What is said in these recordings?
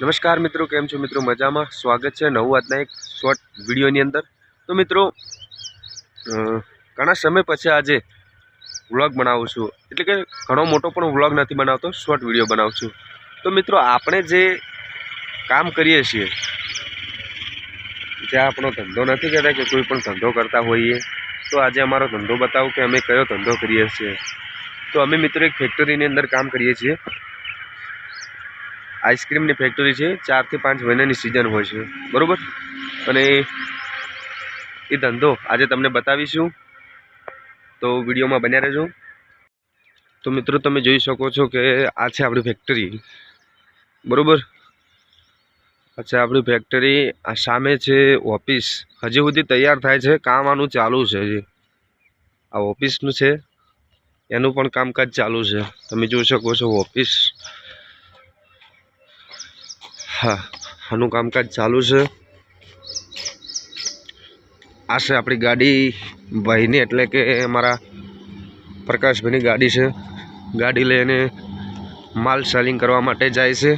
નમસ્કાર મિત્રો, કેમ છો મિત્રો? મજામાં? સ્વાગત છે નવું આજના એક શોર્ટ વિડીયોની અંદર. તો મિત્રો ઘણા સમય પછી આજે વ્લોગ બનાવું છું. એટલે કે ઘણો મોટો પણ વ્લોગ નથી બનાવતો શોર્ટ વીડિયો બનાવું છું. તો મિત્રો, આપણે જે કામ કરીએ છીએ, જે આપણો ધંધો નથી કહેતા કે કોઈ પણ ધંધો કરતા હોઈએ, તો આજે અમારો ધંધો બતાવો કે અમે કયો ધંધો કરીએ છીએ. તો અમે મિત્રો એક ફેક્ટરીની અંદર કામ કરીએ છીએ. આઈસ્ક્રીમની ફેક્ટરી છે ચારથી પાંચ મહિનાની સિઝન હોય છે. બરાબર? અને એ ધંધો આજે તમને બતાવીશું. તો વિડીયોમાં બન્યા રહેજો. તો મિત્રો, તમે જોઈ શકો છો કે આ છે આપણી ફેક્ટરી. બરાબર? આ છે આપણી ફેક્ટરી આ સામે છે ઓફિસ. હજી સુધી તૈયાર થાય છે, કામ આનું ચાલુ છે હજી. આ ઓફિસનું છે. એનું પણ કામકાજ ચાલુ છે. તમે જોઈ શકો છો ઓફિસ. હા, આનું કામકાજ ચાલુ છે. આ છે આપણી ગાડી ભાઈની, એટલે કે અમારા પ્રકાશભાઈની ગાડી છે. ગાડી લઈને માલ સેલિંગ કરવા માટે જાય છે.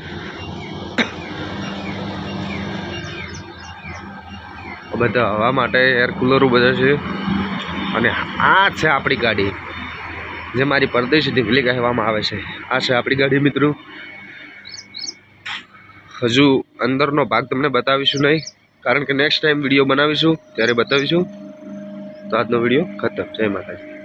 બધા હવા માટે એર કુલરો બધા છે. અને આ છે આપણી ગાડી, જે મારી પરદેશી ઢીંગલી કહેવામાં આવે છે. આ છે આપણી ગાડી મિત્રો. હજુ અંદરનો ભાગ તમને બતાવીશું નહીં, કારણ કે નેક્સ્ટ ટાઈમ વીડિયો બનાવીશું, ત્યારે બતાવીશું. તો આજનો વીડિયો ખતમ. જય માતાજી.